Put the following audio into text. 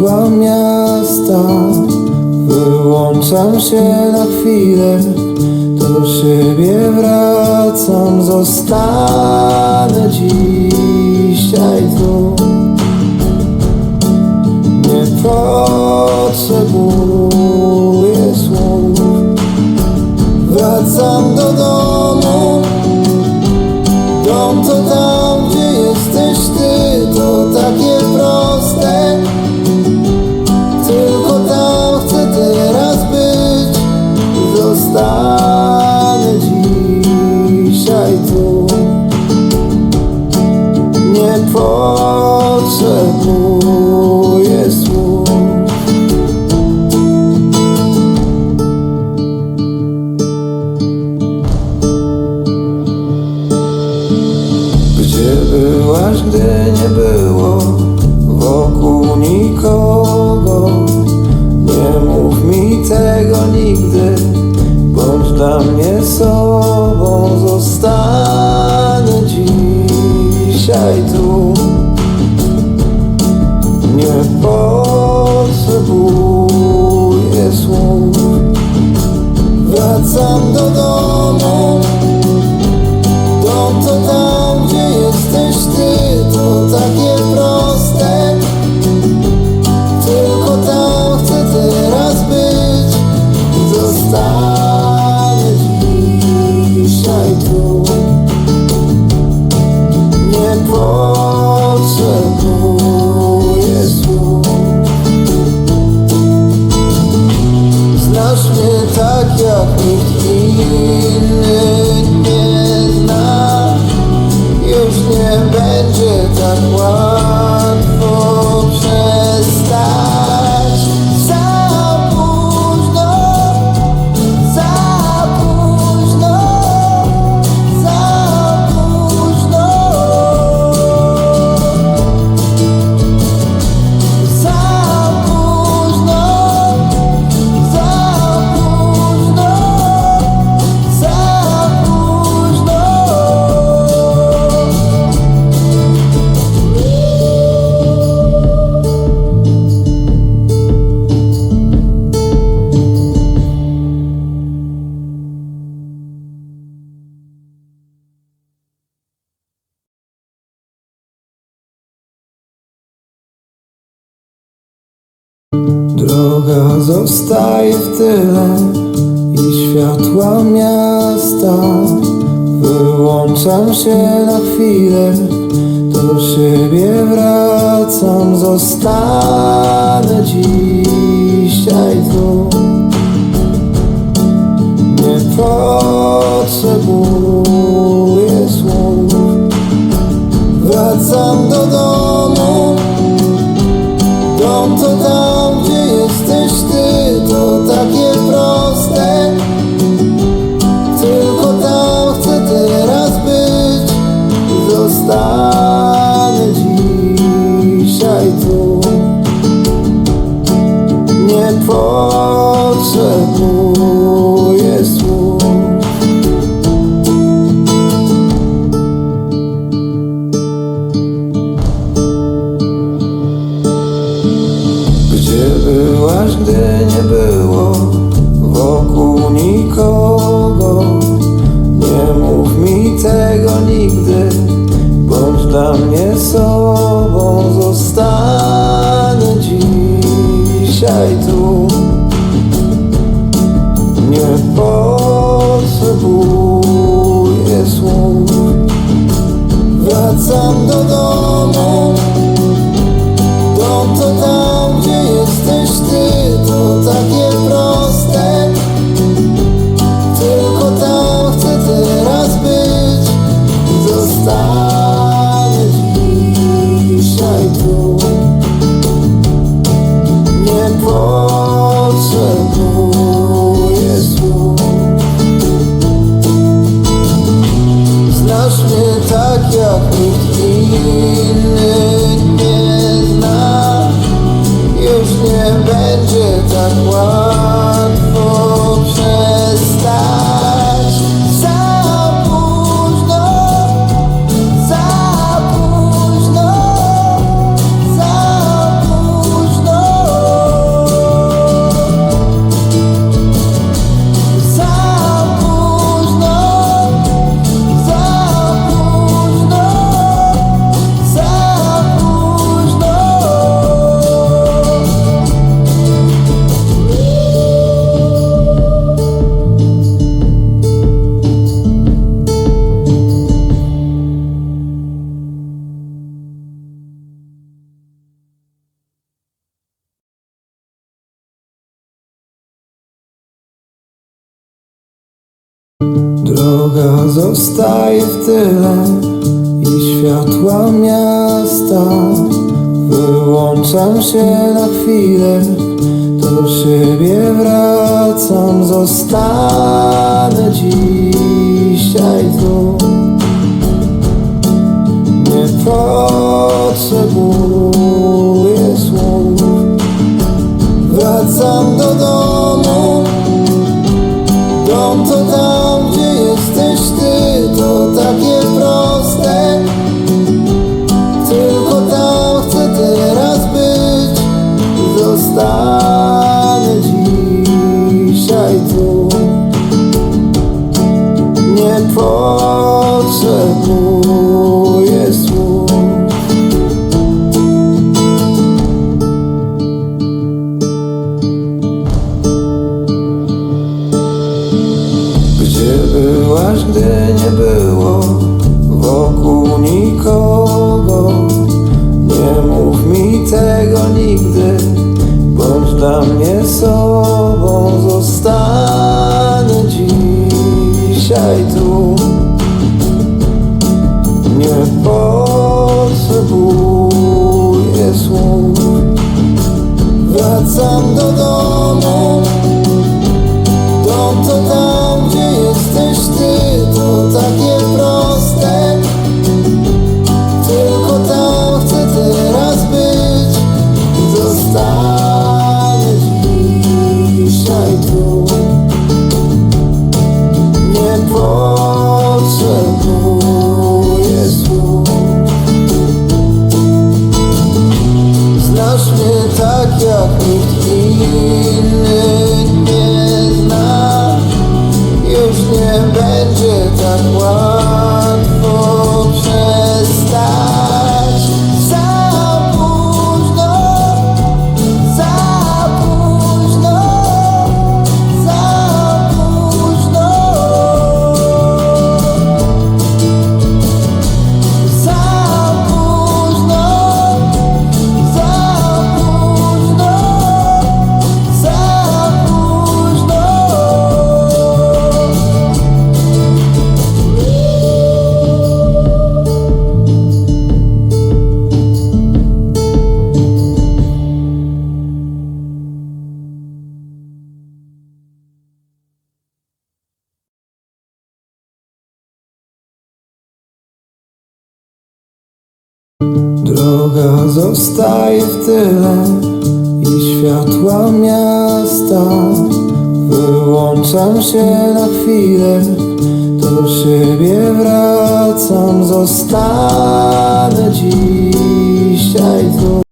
światła miasta Wyłączam się na chwilę Do siebie wracam Zostanę dzisiaj tu dla mnie sobą. Zostanę dzisiaj tu. Nie potrzebuję słów. Wracam do domu. Droga zostaje w tyle i światła miasta. Wyłączam się na chwilę, do siebie wracam. Zostanę dzisiaj tu. Nie potrzebuję słów. Wracam do domu. Dom to tam, gdzie potrzebuję słów Gdzie byłaś, gdy nie było wokół nikogo? Nie mów mi tego nigdy, bądź dla mnie sobą. nikt inny nie zna Już nie będzie tak łatwo. droga zostaje w tyle i światła miasta. Wyłączam się na chwilę, do siebie wracam, zostanę dzisiaj tu. Nie potrzebuję 下一。Droga zostaje w tyle i światła miasta. Wyłączam się na chwilę, do siebie wracam. Zostanę dzisiaj tu.